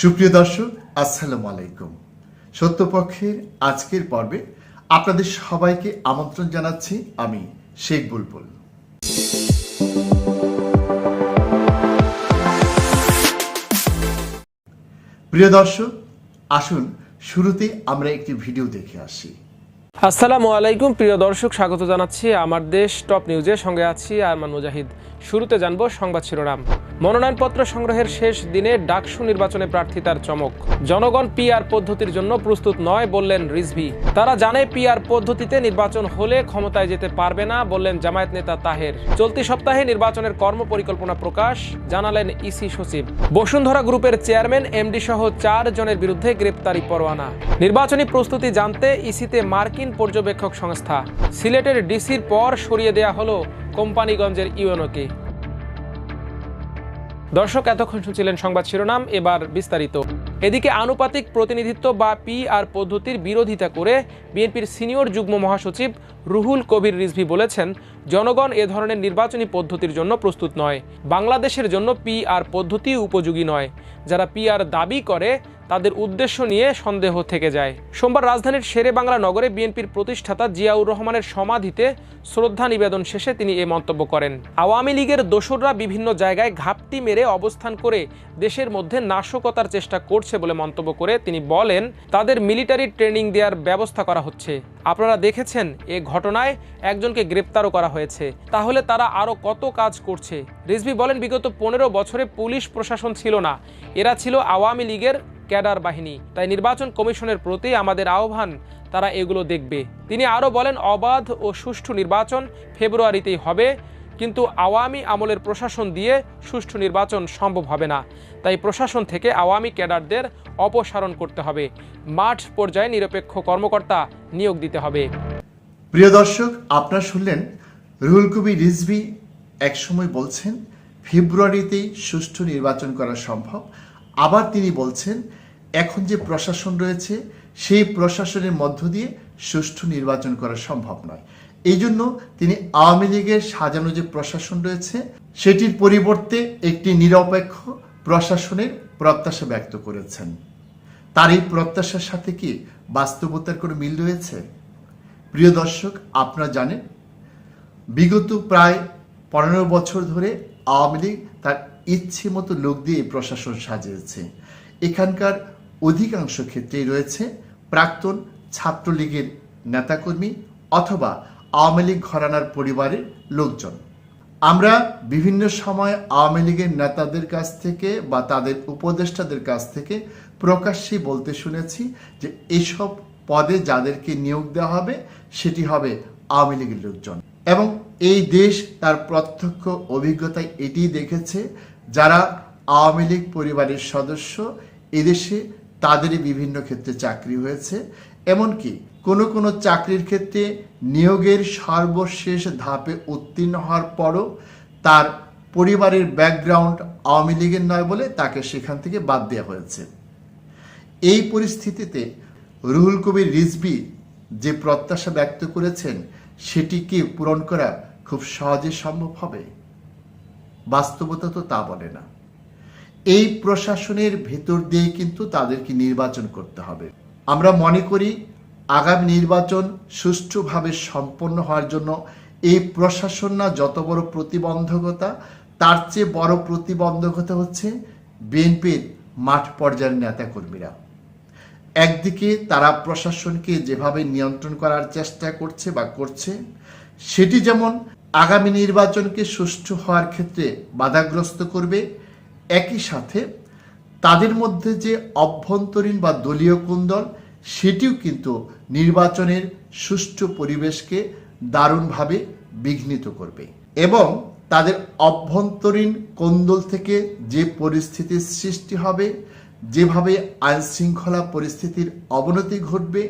সুপ্রিয় দর্শক, আসসালামু আলাইকুম। সত্যপক্ষের আজকের পর্বে আপনাদের সবাইকে আমন্ত্রণ জানাচ্ছি আমি শেখ বুলবুল। প্রিয় দর্শক, আসুন শুরুতে আমরা একটি ভিডিও দেখে আসি। আসসালামু আলাইকুম, প্রিয় দর্শক, স্বাগত জানাচ্ছি আমার দেশ টপ নিউজে সঙ্গে আছি আরমান মুজাহিদ। শুরুতে জানব সংবাদ শিরোনাম। মনোনয়নপত্র সংগ্রহের শেষ দিনে ডাকসু নির্বাচনে প্রার্থিতার চমক। জনগণ পিআর পদ্ধতির জন্য প্রস্তুত নয় বললেন রিজভি। তারা জানে পিআর পদ্ধতিতে নির্বাচন হলে ক্ষমতায় যেতে পারবে না বললেন জামায়াত নেতা তাহের। চলতি সপ্তাহে নির্বাচনের কর্মপরিকল্পনা প্রকাশ, জানালেন ইসি সচিব। বসুন্ধরা গ্রুপের চেয়ারম্যান, এমডি সহ চার জনের বিরুদ্ধে গ্রেপ্তারি পরোয়ানা। নির্বাচনী প্রস্তুতি জানতে ইসিতে মার্কিন পর্যবেক্ষক সংস্থা। সিলেটের ডিসির পর সরিয়ে দেয়া হলো কোম্পানিগঞ্জের ইউএনওকে। দর্শক, এতক্ষণ শুনছিলেন সংবাদ শিরোনাম। এবার বিস্তারিত। এদিকে আনুপাতিক প্রতিনিধিত্ব বা পি আর পদ্ধতির বিরোধিতা করে বিএনপির সিনিয়র যুগ্ম মহাসচিব রুহুল কবির রিজভি বলেছেন, জনগণ এ ধরনের নির্বাচনী পদ্ধতির জন্য প্রস্তুত নয়। বাংলাদেশের জন্য পি আর পদ্ধতি উপযোগী নয়। যারা পি আর দাবি করে তাদের উদ্দেশ্য নিয়ে সন্দেহ থেকে যায়। সোমবার রাজধানীর শেরে বাংলা নগরে বিএনপির প্রতিষ্ঠাতা জিয়াউর রহমানের সমাধিতে শ্রদ্ধা নিবেদন শেষে তিনি এ মন্তব্য করেন। আওয়ামী লীগের দোসররা বিভিন্ন জায়গায় ঘাপটি মেরে অবস্থান করে দেশের মধ্যে নাশকতার চেষ্টা করছে বলে মন্তব্য করে তিনি বলেন, তাদের মিলিটারি ট্রেনিং দেওয়ার ব্যবস্থা করা হচ্ছে। আপনারা দেখেছেন এ ঘটনায় একজনকে গ্রেপ্তারও করা হয়েছে। তাহলে তারা আরও কত কাজ করছে? রিজভি বলেন, বিগত পনেরো বছরে পুলিশ প্রশাসন ছিল না। এরা ছিল আওয়ামী লীগের ক্যাডার বাহিনী। তাই নির্বাচন কমিশনের প্রতি আমাদের আহ্বান, তারা এগুলো দেখবে। তিনি আরও বলেন, অবাধ ও সুষ্ঠু নির্বাচন ফেব্রুয়ারিতেই হবে, কিন্তু আওয়ামী আমলের প্রশাসন দিয়ে সুষ্ঠু নির্বাচন সম্ভব হবে না। তাই প্রশাসন থেকে আওয়ামী ক্যাডারদের অপসারণ করতে হবে। মাঠ পর্যায়ে নিরপেক্ষ কর্মকর্তা নিয়োগ দিতে হবে। প্রিয় দর্শক, আপনারা শুনলেন রুহুল কবি রিজভি একসময় বলছেন, ফেব্রুয়ারিতেই সুষ্ঠু নির্বাচন করা সম্ভব। আবার তিনি বলছেন এখন যে প্রশাসন রয়েছে, সেই প্রশাসনের মধ্য দিয়ে সুষ্ঠু নির্বাচন করা সম্ভব নয়। এই জন্য তিনি আওয়ামী লীগের সাজানো যে প্রশাসন রয়েছে, সেটির পরিবর্তে একটি নিরপেক্ষ প্রশাসনের প্রত্যাশা ব্যক্ত করেছেন। তার এই প্রত্যাশার সাথে কি বাস্তবতার কোনো মিল রয়েছে? প্রিয় দর্শক, আপনারা জানেন, বিগত প্রায় পনেরো বছর ধরে আওয়ামী লীগ তার ইচ্ছে মতো লোক দিয়ে প্রশাসন সাজিয়েছে। এখানকার অধিকাংশ ক্ষেত্রেই রয়েছে প্রাক্তন ছাত্রলীগের নেতাকর্মী অথবা আওয়ামী লীগ ঘরানার পরিবারের লোকজন। আমরা বিভিন্ন সময় আওয়ামী লীগের নেতাদের কাছ থেকে বা তাদের উপদেষ্টাদের কাছ থেকে প্রকাশ্যে বলতে শুনেছি যে এসব পদে যাদেরকে নিয়োগ দেওয়া হবে, সেটি হবে আওয়ামী লীগের লোকজন। এবং এই দেশ তার প্রত্যক্ষ অভিজ্ঞতায় এটি দেখেছে, যারা আওয়ামী লীগ পরিবারের সদস্য, এদেশে তাদেরই বিভিন্ন ক্ষেত্রে চাকরি হয়েছে। এমনকি কোনো কোনো চাকরির ক্ষেত্রে নিয়োগের সর্বশেষ ধাপে উত্তীর্ণ হওয়ার পরও তার পরিবারের ব্যাকগ্রাউন্ড আওয়ামী লীগের নয় বলে তাকে সেখান থেকে বাদ দেওয়া হয়েছে। এই পরিস্থিতিতে রুহুল কবির রিজবি যে প্রত্যাশা ব্যক্ত করেছেন সেটিকে পূরণ করা খুব সহজে সম্ভব হবে? বাস্তবতা তো তা বলে না। এই প্রশাসনের ভেতর দিয়ে কিন্তু তাদেরকে নির্বাচন করতে হবে। আমরা মনে করি, আগামী নির্বাচন সুষ্ঠুভাবে সম্পন্ন হওয়ার জন্য এই প্রশাসন না যত বড় প্রতিবন্ধকতা, তার চেয়ে বড় প্রতিবন্ধকতা হচ্ছে বিএনপির মাঠ পর্যায়ের নেতাকর্মীরা। একদিকে তারা প্রশাসনকে যেভাবে নিয়ন্ত্রণ করার চেষ্টা করছে বা করছে, সেটি যেমন আগামী নির্বাচনকে সুষ্ঠু হওয়ার ক্ষেত্রে বাধাগ্রস্ত করবে একই সাথে তাদের মধ্যে যে অভ্যন্তরীণ বা দলীয় কুন্দল, সেটিও কিন্তু নির্বাচনের সুষ্ঠু পরিবেশকে দারুণভাবে বিঘ্নিত করবে। এবং তাদের অভ্যন্তরীণ কোন্দল থেকে যে পরিস্থিতির সৃষ্টি হবে, যেভাবে আইন শৃঙ্খলা পরিস্থিতির অবনতি ঘটবে,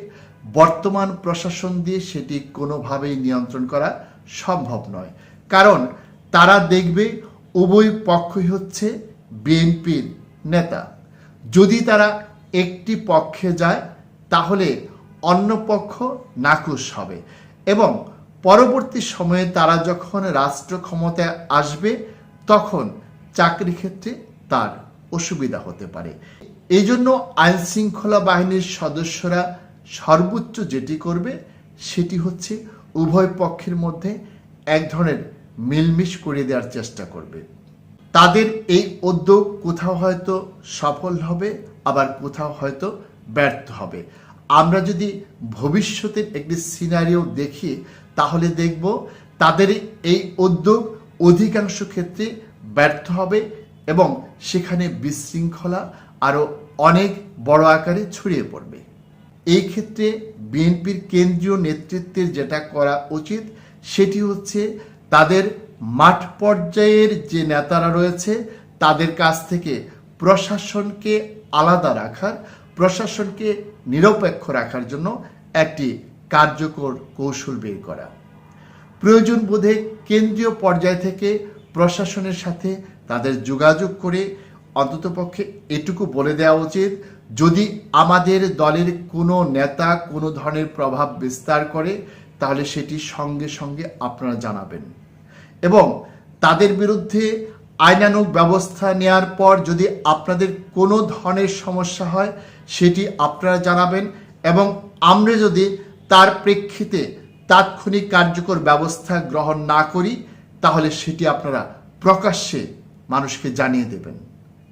বর্তমান প্রশাসন দিয়ে সেটি কোনোভাবেই নিয়ন্ত্রণ করা সম্ভব নয়। কারণ তারা দেখবে উভয় পক্ষই হচ্ছে বিএনপির নেতা। যদি তারা একটি পক্ষে যায়, তাহলে অন্য পক্ষ নাকুশ হবে এবং পরবর্তী সময়ে তারা যখন রাষ্ট্র ক্ষমতায় আসবে, তখন চাকরি ক্ষেত্রে তার অসুবিধা হতে পারে। এই জন্য আইন শৃঙ্খলা বাহিনীর সদস্যরা সর্বোচ্চ যেটি করবে, সেটি হচ্ছে উভয় পক্ষের মধ্যে এক ধরনের মিলমিশ করে দেওয়ার চেষ্টা করবে। তাদের এই উদ্যোগ কোথাও হয়তো সফল হবে, আবার কোথাও হয়তো ব্যর্থ হবে। আমরা যদি ভবিষ্যতের একটি সিনারিও দেখি, তাহলে দেখব তাদের এই উদ্যোগ অধিকাংশ ক্ষেত্রে ব্যর্থ হবে এবং সেখানে বিশৃঙ্খলা আরও অনেক বড় আকারে ছড়িয়ে পড়বে। এই ক্ষেত্রে বিএনপির কেন্দ্রীয় নেতৃত্বের যেটা করা উচিত, সেটি হচ্ছে তাদের মাঠ পর্যায়ের যে নেতারা রয়েছে, তাদের কাছ থেকে প্রশাসনকে আলাদা রাখার, প্রশাসনকে নিরপেক্ষ রাখার জন্য একটি কার্যকর কৌশল বের করা। প্রয়োজন বোধে কেন্দ্রীয় পর্যায় থেকে প্রশাসনের সাথে তাদের যোগাযোগ করে অন্ততপক্ষে এটুকু বলে দেওয়া উচিত, যদি আমাদের দলের কোনো নেতা কোনো ধরনের প্রভাব বিস্তার করে, তাহলে সেটি সঙ্গে সঙ্গে আপনারা জানাবেন। এবং তাদের বিরুদ্ধে আইনানুগ ব্যবস্থা নেয়ার পর যদি আপনাদের কোনো ধরনের সমস্যা হয়, সেটি আপনারা জানাবেন এবং আমরা যদি তার প্রেক্ষিতে তাৎক্ষণিক কার্যকর ব্যবস্থা গ্রহণ না করি, তাহলে সেটি আপনারা প্রকাশ্যে মানুষকে জানিয়ে দেবেন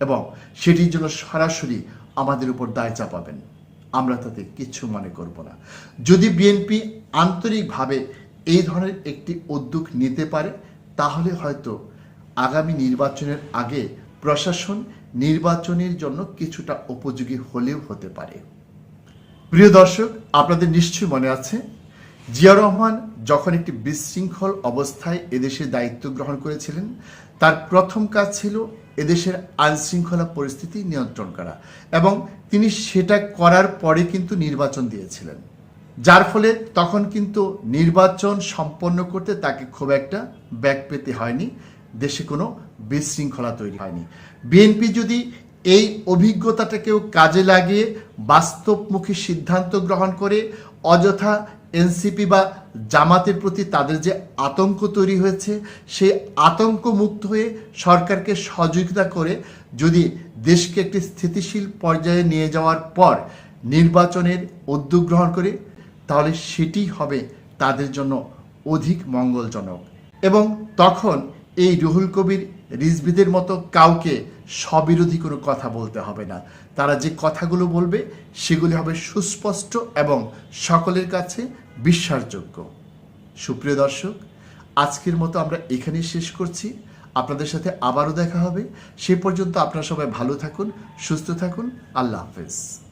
এবং সেটির জন্য সরাসরি আমাদের উপর দায় চাপাবেন। আমরা তাতে কিচ্ছু মনে করব না। যদি বিএনপি আন্তরিকভাবে এই ধরনের একটি উদ্যোগ নিতে পারে তাহলে হয়তো আগামী নির্বাচনের আগে প্রশাসন নির্বাচনের জন্য কিছুটা উপযোগী হলেও হতে পারে। প্রিয় দর্শক, আপনাদের নিশ্চয়ই মনে আছে, জিয়া রহমান যখন একটি বিশৃঙ্খল অবস্থায় এদেশে দায়িত্ব গ্রহণ করেছিলেন, তার প্রথম কাজ ছিল এদেশের আইনশৃঙ্খলা পরিস্থিতি নিয়ন্ত্রণ করা এবং তিনি সেটা করার পরে কিন্তু নির্বাচন দিয়েছিলেন। যার ফলে তখন কিন্তু নির্বাচন সম্পন্ন করতে তাকে খুব একটা ব্যাক পেতে হয়নি, দেশে কোনো বিশৃঙ্খলা তৈরি হয়নি। বিএনপি যদি এই অভিজ্ঞতাটাকেও কাজে লাগিয়ে বাস্তবমুখী সিদ্ধান্ত গ্রহণ করে, অযথা এনসিপি বা জামাতের প্রতি তাদের যে আতঙ্ক তৈরি হয়েছে, সেই আতঙ্ক মুক্ত হয়ে সরকারকে সহযোগিতা করে যদি দেশকে একটি স্থিতিশীল পর্যায়ে নিয়ে যাওয়ার পর নির্বাচনের উদ্যোগ গ্রহণ করে তাহলে সেটি হবে তাদের জন্য অধিক মঙ্গলজনক। এবং তখন এই রুহুল কবির রিজবিদের মতো কাউকে স্ববিরোধী কোনো কথা বলতে হবে না। তারা যে কথাগুলো বলবে, সেগুলি হবে সুস্পষ্ট এবং সকলের কাছে বিশ্বাসযোগ্য। সুপ্রিয় দর্শক, আজকের মতো আমরা এখানেই শেষ করছি। আপনাদের সাথে আবারও দেখা হবে। সে পর্যন্ত আপনারা সবাই ভালো থাকুন, সুস্থ থাকুন। আল্লাহ হাফেজ।